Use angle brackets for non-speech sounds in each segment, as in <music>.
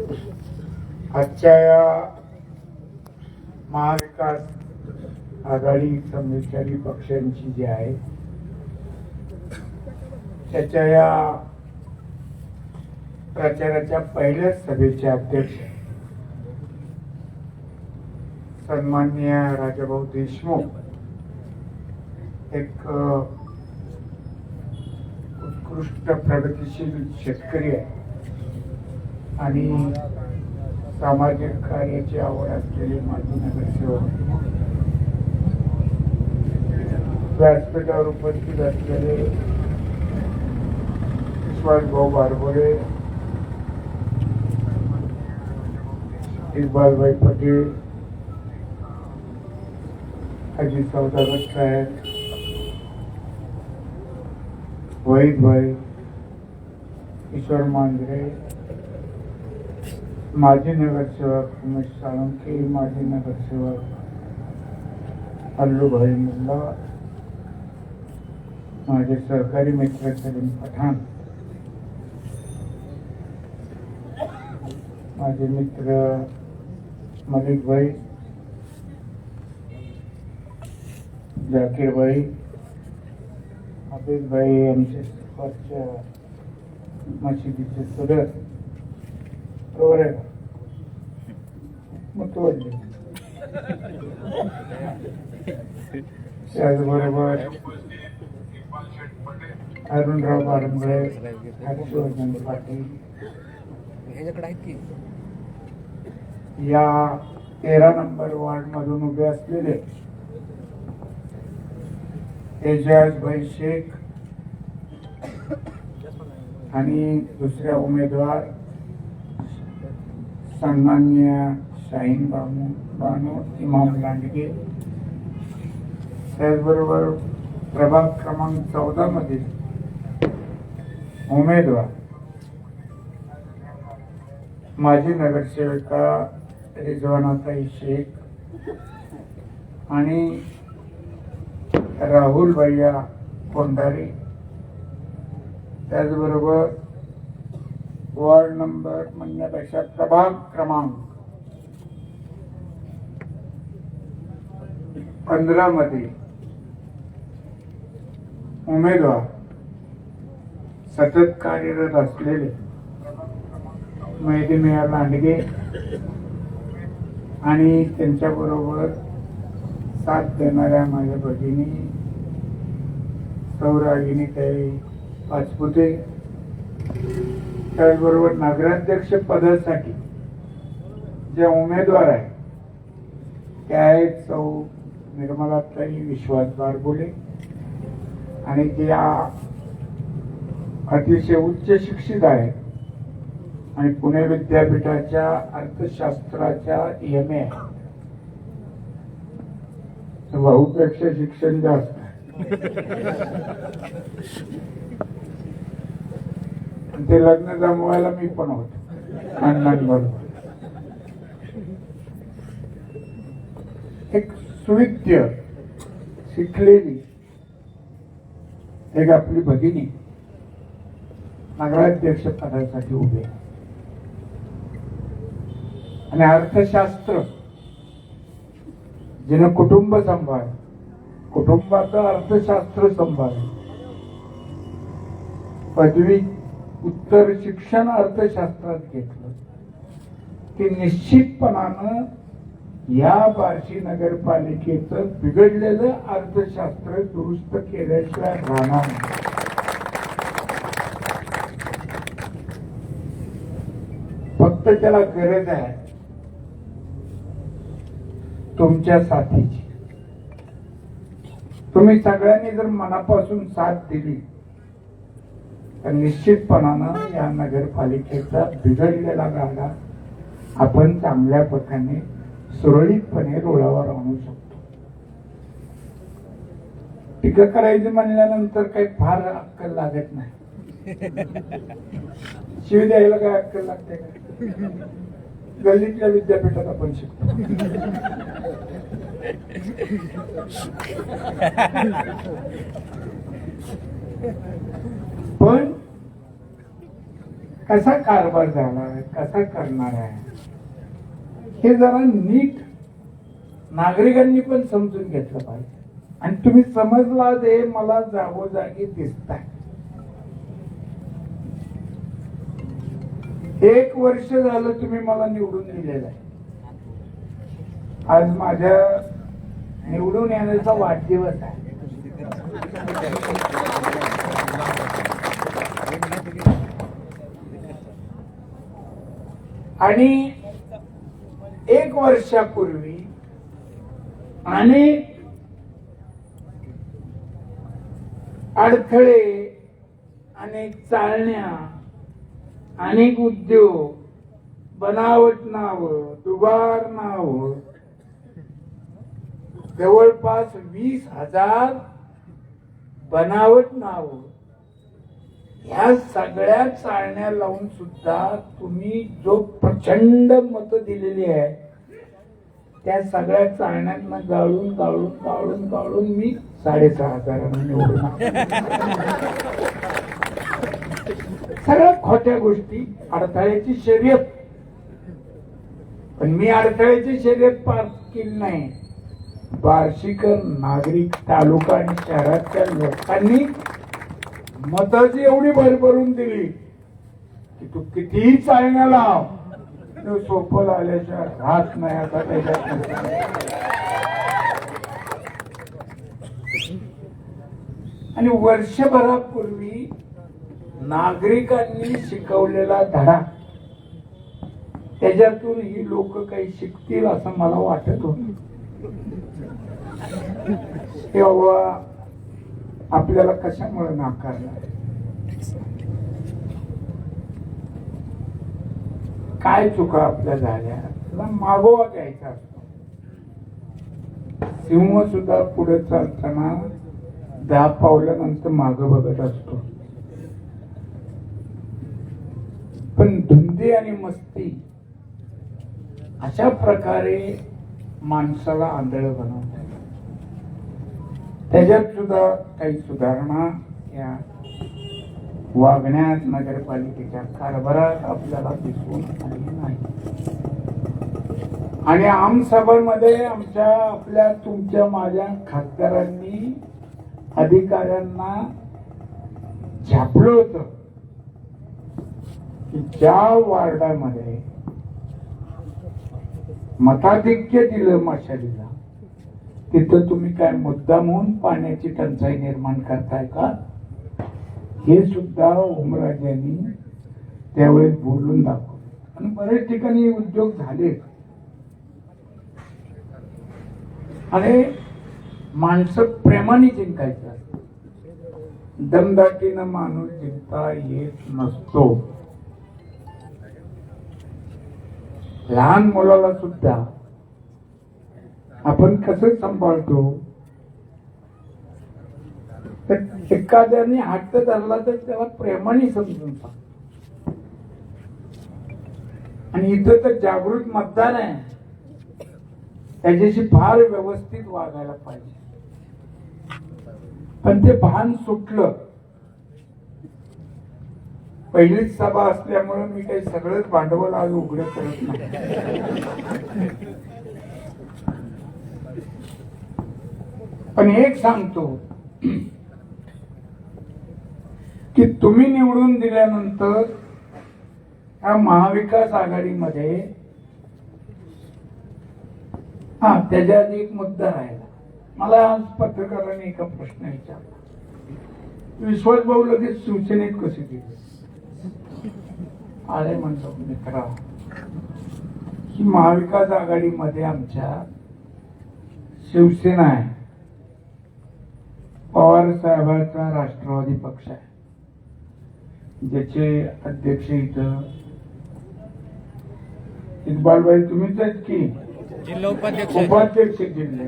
आजच्या या महाविकास आघाडी समविचारी पक्षांची जी आहे त्याच्या या प्रचाराच्या पहिल्याच सभेचे अध्यक्ष सन्माननीय राजाभाऊ देशमुख एक उत्कृष्ट प्रगतीशील शेतकरी आहे आणि सामाजिक कार्याची आवड असलेले माजी नगरसेवक. व्यासपीठावर उपस्थित असलेले विश्वासभाऊ बारबोरे इकबालभाई पटेल अजित सौदागर साहेब वहीद भाई ईश्वर मांजरे माजी नगरसेवक उमेश साळुंखे माजी नगरसेवक अल्लूभाई मुल्ला माझे सहकारी मित्र सलीम पठाण माझे मित्र मलिकभाई जाकीरभाई हफीजभाई आमचे मशिदीचे सदस्य बरोबर आहे का मुतवल्ली त्याचबरोबर अरुणराव बारंबळे हर्षवर्धन पाटील ह्याच्याकडे आहेत की या तेरा नंबर वार्ड मधून उभे असलेले एजाजभाई शेख आणि दुसऱ्या उमेदवार सन्मान्य शाहीन बानू बानू इमाम लांडगे. त्याचबरोबर प्रभाग क्रमांक चौदा मधील उमेदवार. माजी नगरसेविका रिजवानाताई शेख आणि राहुल भैया कोंडारी त्याचबरोबर वॉर्ड नंबर म्हणण्यापेक्षा प्रभाग क्रमांक पंधरा मध्ये उमेदवार सतत कार्यरत असलेले मैदिमिया लांडगे आणि त्यांच्याबरोबर साथ देणाऱ्या माझ्या भगिनी सौरागिनी ताई पाचपुते त्याचबरोबर नगराध्यक्ष पदासाठी जे उमेदवार आहेत ते आहेत सौ निर्मलाताई विश्वास बारबोले आणि त्या अतिशय उच्च शिक्षित आहेत आणि पुणे विद्यापीठाच्या अर्थशास्त्राच्या एम ए भाऊपेक्षा शिक्षण जास्त आहे. <laughs> आणि ते लग्न जमवायला मी पण होतो. अण्णांबरोबर एक सुविद्य शिकलेली एक आपली भगिनी नगराध्यक्ष पदासाठी उभे आणि अर्थशास्त्र जिनं कुटुंब सांभाळ कुटुंबाचं अर्थशास्त्र सांभाळ पदवी उत्तर शिक्षण अर्थशास्त्रात घेतलं. की निश्चितपणानं या बार्शी नगरपालिकेचं बिघडलेलं अर्थशास्त्र दुरुस्त केल्याशिवाय राहणार फक्त त्याला गरज आहे तुमच्या साथीची. तुम्ही सगळ्यांनी जर मनापासून साथ दिली तर निश्चितपणानं या नगरपालिकेचा बिघडलेला गाडा आपण चांगल्या पथाने सुरळीतपणे रुळावर आणू शकतो. टीका करायची म्हणल्यानंतर काही फार अक्कल लागत नाही. शिव द्यायला काय अक्कल लागते का? गल्लीतल्या विद्यापीठात आपण शिकतो. कसा कारभार झाला कसा करणार आहे? हे जरा नीट नागरिकांनी पण समजून घेतलं पाहिजे. आणि तुम्ही समजला ते मला जागोजागी दिसत एक वर्ष झालं तुम्ही मला निवडून दिलेलं आहे. आज माझ्या निवडून येण्याचा वाढदिवस आहे. आणि एक वर्षापूर्वी अनेक अडथळे अनेक चालण्या अनेक उद्योग बनावट नाव दुबार नाव जवळपास वीस हजार बनावट नावं ह्या सगळ्या चालण्या लावून सुद्धा तुम्ही जो प्रचंड मत दिलेली आहे त्या सगळ्या चालण्यांना गाळून गाळून गाळून गाळून मी साडेसहा हजारांना निवडून सगळ्या खोट्या गोष्टी अडथळ्याची शर्यत. पण मी अडथळ्याची शर्यत पार केली नाही. बार्शीकर नागरिक तालुका आणि शहरातल्या लोकांनी मताची एवढी भरभरून दिली की तू कितीही चालण्याला लाव तो सोपं आल्याशिवाय राहत नाही आता त्याच्यात. आणि वर्षभरापूर्वी नागरिकांनी शिकवलेला धडा. त्याच्यातून ही लोक काही शिकतील असं मला वाटत होत. तेव्हा आपल्याला कशामुळे नाकारणार काय चुका आपल्या झाल्या? त्याला मागोवा घ्यायचा असतो. सिंह सुद्धा पुढे चालताना दहा पावल्यानंतर माग बघत असतो. पण धुंदी आणि मस्ती अशा प्रकारे माणसाला आंधळ बनवतात. त्याच्यात सुद्धा काही सुधारणा या वागण्यात नगरपालिकेच्या कारभारात आपल्याला दिसून आली नाही. आणि आमसभांमध्ये आमच्या आपल्या तुमच्या माझ्या खासदारांनी अधिकाऱ्यांना झापलं होत की ज्या वार्डामध्ये मताधिक्य दिलं मशालीला तिथं तुम्ही काय मुद्दाम होऊन पाण्याची टंचाई निर्माण करताय का? हे सुद्धा ओमराजांनी त्यावेळेस बोलून दाखवलं. आणि बरेच ठिकाणी उद्योग झाले. आणि माणसं प्रेमाने जिंकायचं. दमदाटीनं माणूस जिंकता येत नसतो. लहान मुलाला सुद्धा आपण कसं सांभाळतो? तर एखाद्याने हट्ट धरला तर त्याला प्रेमाने समजून सांग. आणि इथं तर जागृत मतदान आहे. त्याच्याशी फार व्यवस्थित वागायला पाहिजे. पण ते भान सुटलं. पहिलीच सभा असल्यामुळे मी काही सगळंच भांडवल आज उघड करत नाही. पण एक सांगतो की तुम्ही निवडून दिल्यानंतर या महाविकास आघाडीमध्ये हा त्याच्या आधी एक मुद्दा राहिला. मला आज पत्रकारांनी एका प्रश्न विचारला. विश्वास भाऊ लगेच शिवसेनेत कसे दिले अरे म्हणतो मित्रा की महाविकास आघाडीमध्ये आमच्या शिवसेना आहे. पवार साहेबांचा राष्ट्रवादी पक्ष आहे. ज्याचे अध्यक्ष इथं इक्बालबाई तुम्हीच आहेत की? उपाध्यक्ष उपाध्यक्ष जिल्हे.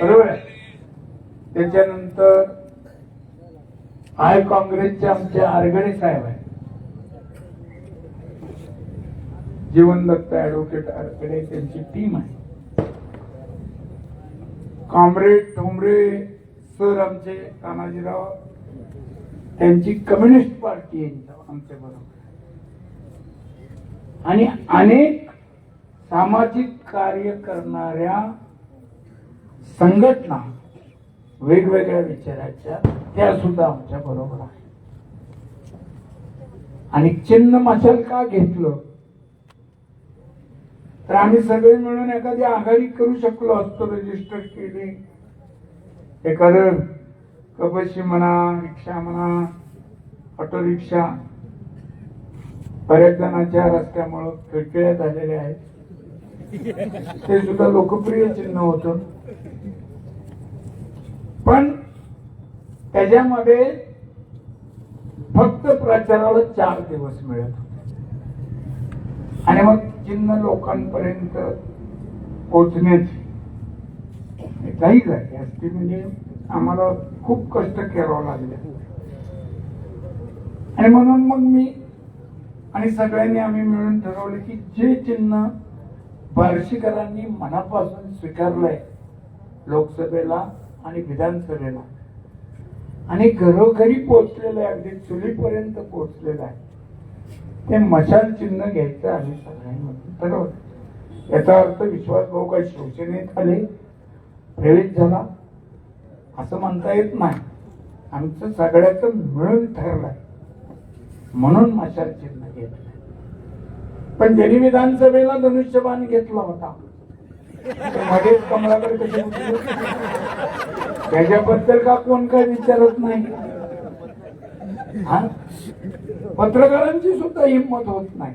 बरोबर त्याच्यानंतर आय काँग्रेसचे आमचे आरगडे साहेब आहे जीवन दत्त ऍडव्होकेट आरगडे त्यांची टीम आहे. कॉम्रेड ठोंबरे सर आमचे तानाजीराव त्यांची कम्युनिस्ट पार्टी आहे आमच्या बरोबर. आणि अनेक सामाजिक कार्य करणाऱ्या संघटना वेगवेगळ्या विचाराच्या त्या सुद्धा आमच्या बरोबर आहेत. आणि चिन्ह मशाल का घेतलं? तर आम्ही सगळे मिळून एखादी आघाडी करू शकलो असतो रजिस्टर केले. एखादं कपशी म्हणा रिक्षा म्हणा ऑटो रिक्षा बऱ्याच जणांच्या रस्त्यामुळं खिळखिळ्या झालेल्या आहेत. ते सुद्धा लोकप्रिय चिन्ह होत. पण त्याच्यामध्ये फक्त प्रचाराला चार दिवस मिळत होते. आणि मग चिन्ह लोकांपर्यंत पोचण्याची जाईल झाली. म्हणजे आम्हाला खूप कष्ट करावं लागले. आणि म्हणून मग मी आणि सगळ्यांनी आम्ही मिळून ठरवलं की जे चिन्ह बार्शीकरांनी मनापासून स्वीकारलंय लोकसभेला आणि विधानसभेला आणि घरोघरी पोचलेलं आहे अगदी चुलीपर्यंत पोचलेलं आहे ते मशाल चिन्ह घ्यायचं आम्ही सगळ्यांमधून. ठरवलं याचा अर्थ विश्वास भाऊ काही शिवसेनेत आले प्रेरित झाला. असं म्हणता येत नाही. आमचं सगळ्याचं मिळून ठरलंय. म्हणून मशाल चिन्ह घेतलं पण ज्यांनी विधानसभेला धनुष्यबाण घेतला होता मध्येच कमलाकडे त्याच्याबद्दल का कोण काय विचारत नाही? हा? पत्रकारांची सुद्धा हिंमत होत नाही.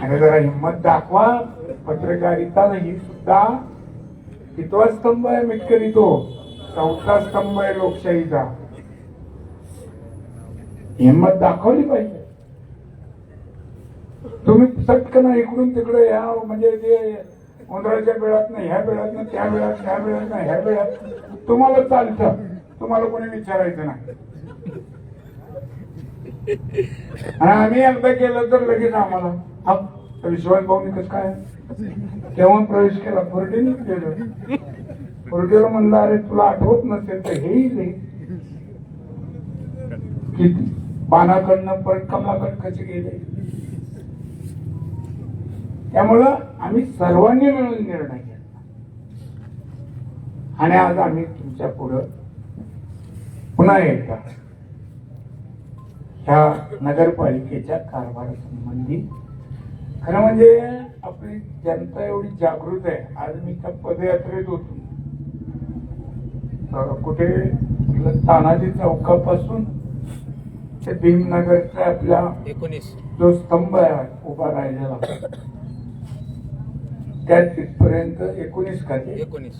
आणि जरा हिंमत दाखवा. पत्रकारिता ही सुद्धा कितवा स्तंभ आहे मिटकरी तो. चौथा स्तंभ आहे लोकशाहीचा. हिंमत दाखवली पाहिजे. तुम्ही सटकन इकडून तिकडे या म्हणजे ते उंदराच्या वेळात नाही ह्या वेळात ना त्या वेळात ह्या वेळात नाही ह्या वेळात तुम्हाला चालतं. तुम्हाला कोणी विचारायचं नाही. आम्ही एकदा केलं तर लगेच आम्हाला हा विश्वास भाऊनी कसं काय? तेव्हा प्रवेश केला. फुरटीने केलं. फुरटीला म्हणलं अरे तुला आठवत नसेल तर हेही दे. किती बाणाकडनं पण कमलाकड कसे गेले? त्यामुळं आम्ही सर्वांनी मिळून निर्णय घेतला. आणि आज आम्ही तुमच्या पुढं पुन्हा एकदा ह्या नगरपालिकेच्या कारभारासंबंधी खरं म्हणजे आपली जनता एवढी जागृत आहे. आज मी त्या पदयात्रेत होतो. कुठे आपलं तानाजी चौकापासून ते भीमनगरच्या आपल्या एकोणीस. जो स्तंभ आहे उभा राहिलेला. त्या तिथपर्यंत एकोणीस खाते एकोणीस.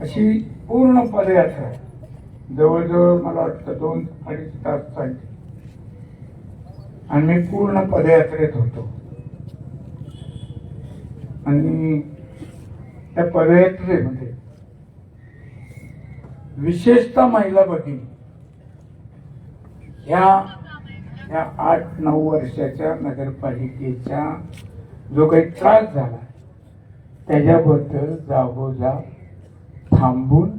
अशी पूर्ण पदयात्रा आहे. जवळजवळ मला वाटतं दोन अडीच तास चालते. आणि मी पूर्ण पदयात्रेत होतो. आणि त्या पदयात्रेमध्ये विशेषतः महिला भगिनी ह्या ह्या आठ नऊ वर्षाच्या नगरपालिकेच्या जो काही त्रास झाला त्याच्याबद्दल जागोजाग थांबून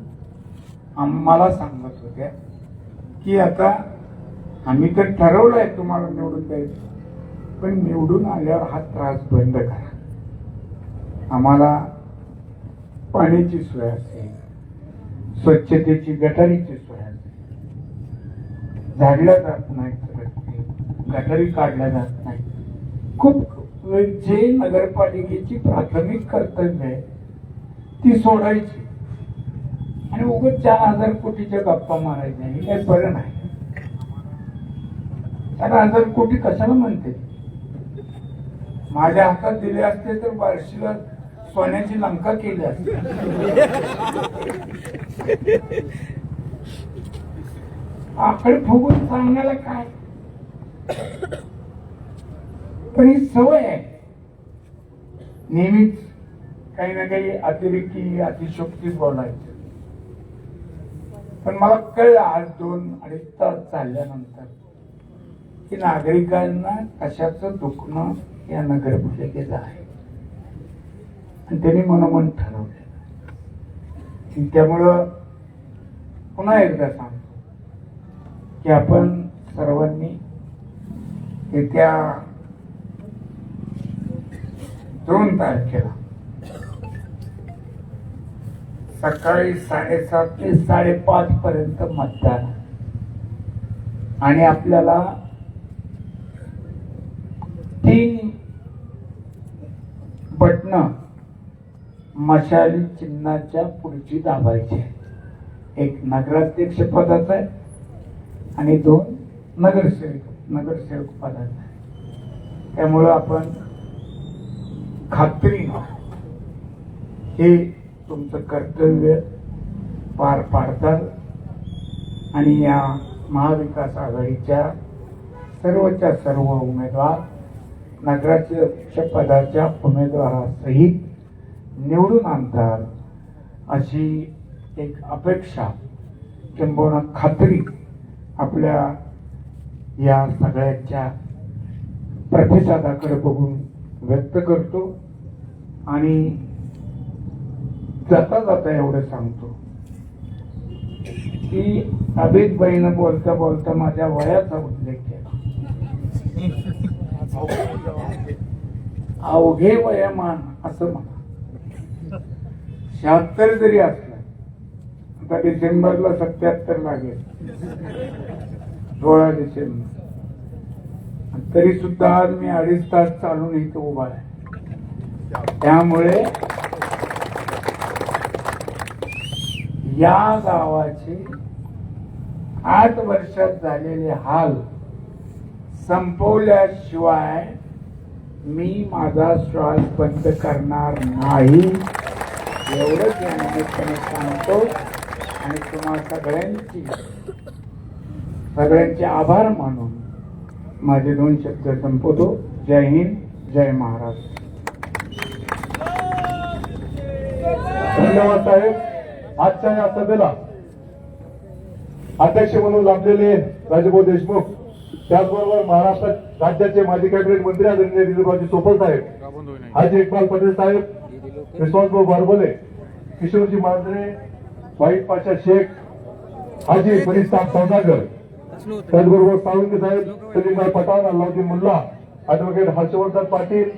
आम्हाला सांगत होत्या की आता आम्ही तर ठरवलं आहे तुम्हाला निवडून द्यायचं पण निवडून आल्यावर हा त्रास बंद करा. आम्हाला पाण्याची सोय असेल स्वच्छतेची गटारीची सोय असेल झाडल्या जात नाही गटारी काढल्या जात नाही खूप जे नगरपालिकेची प्राथमिक कर्तव्य आहे ती सोडायची. आणि उगाच चार हजार कोटीच्या गप्पा मारायच्या हे काही बरं नाही. चार हजार कोटी कशाला म्हणते? माझ्या हातात दिले असते तर बार्शीला सोन्याची लंका केली असते. आकडे फुगून सांगण्याला काय? पण ही सवय आहे. नेहमीच काही ना काही अतिरेकी अतिशोक्ती बोलायची. पण मला कळलं आज दोन अडीच तास चालल्यानंतर की नागरिकांना कशाचं दुखणं या नगरपालिकेचं आहे? आणि त्यांनी मनोमन ठरवलं त्यामुळं पुन्हा एकदा सांगतो की आपण सर्वांनी येत्या दोन तारखेला सकाळी साडेसात ते साडेपाच पर्यंत मतदान आणि आपल्याला तीन बटणं मशाली चिन्हाच्या पुढची दाबायची एक नगराध्यक्ष पदाचा आहे आणि दोन नगरसेवक नगरसेवक पदाचा आहे. त्यामुळं आपण खात्री हे तुमचं कर्तव्य पार पाडतात आणि या महाविकास आघाडीच्या सर्वच्या सर्व उमेदवार नगराध्यक्ष पदाच्या उमेदवारासहित निवडून आणतात अशी एक अपेक्षा किंबहुना खात्री आपल्या या सगळ्याच्या प्रतिसादाकडे बघून व्यक्त करतो आणि जाता जाता एवढं सांगतो. की अभितबाईनं बोलता बोलता माझ्या वयाचा उल्लेख केला. <laughs> अवघे वयमान असं म्हणा शहात्तर जरी असलं आता डिसेंबरला सत्याहत्तर लागेल. सोळा डिसेंबर. तरी सुद्धा आज मी अडीच तास चालून इथं उभा आहे. त्यामुळे या गावाचे आठ वर्षात झालेले हाल संपवल्याशिवाय मी माझा श्वास बंद करणार नाही. एवढंच या निमित्ताने सांगतो. आणि तुम्हा सगळ्यांची सगळ्यांचे आभार मानून माझे दोन शब्द संपवतो. जय हिंद जय महाराष्ट्र धन्यवाद साहेब. आजच्या या सभेला अध्यक्ष म्हणून लाभलेले राजभाऊ देशमुख त्याचबरोबर महाराष्ट्रात राज्याचे माजी कॅबिनेट मंत्री आदरणीय दिलीपरावजी सोपल साहेब हाजी इक्बाल पटेल साहेब विश्वासभाऊ बारबोले किशोरजी मांजरे वाईट पाशा शेख हाजी फरीसाब सौदागर त्याचबरोबर सावंत साहेब सलीमभाई पठाण अल्लाउद्दीन मुल्ला ऍडव्होकेट हर्षवर्धन पाटील